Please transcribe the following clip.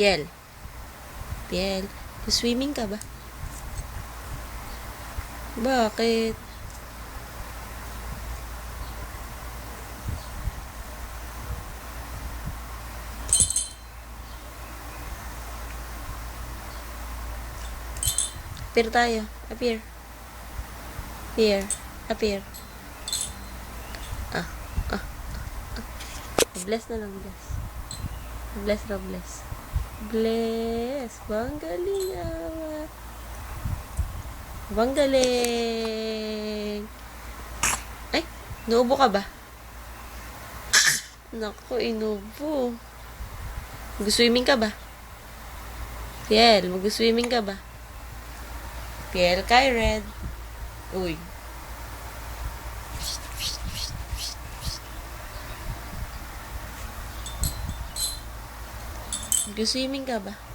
Piel. Piel. Swimming ka ba? Bakit? Appear tayo. Appear. Appear. Appear. Ah. Ah. ah. Bless na lang, bless. Bless raw, bless. Bless. Bang galing ah. Bang galing. Ay, nuubo ka ba? Naku, inubo. Mag-swimming ka ba? Piel, mag-swimming ka ba? Piel kay Red. Uy. Mag-swimming ka ba?